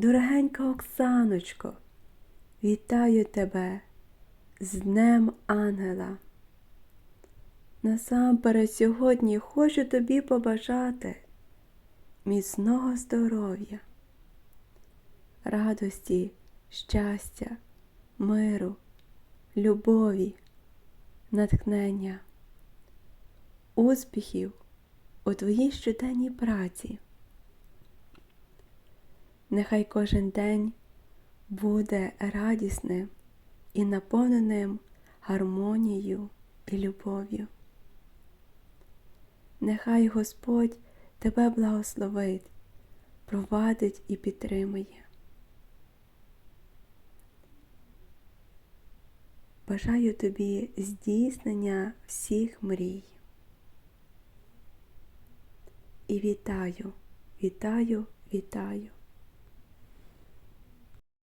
Дорогенька Оксаночко, вітаю тебе з Днем Ангела. Насамперед сьогодні хочу тобі побажати міцного здоров'я, радості, щастя, миру, любові, натхнення, успіхів у твоїй щоденній праці. Нехай кожен день буде радісним і наповненим гармонією і любов'ю. Нехай Господь тебе благословить, провадить і підтримує. Бажаю тобі здійснення всіх мрій. І вітаю, вітаю, вітаю.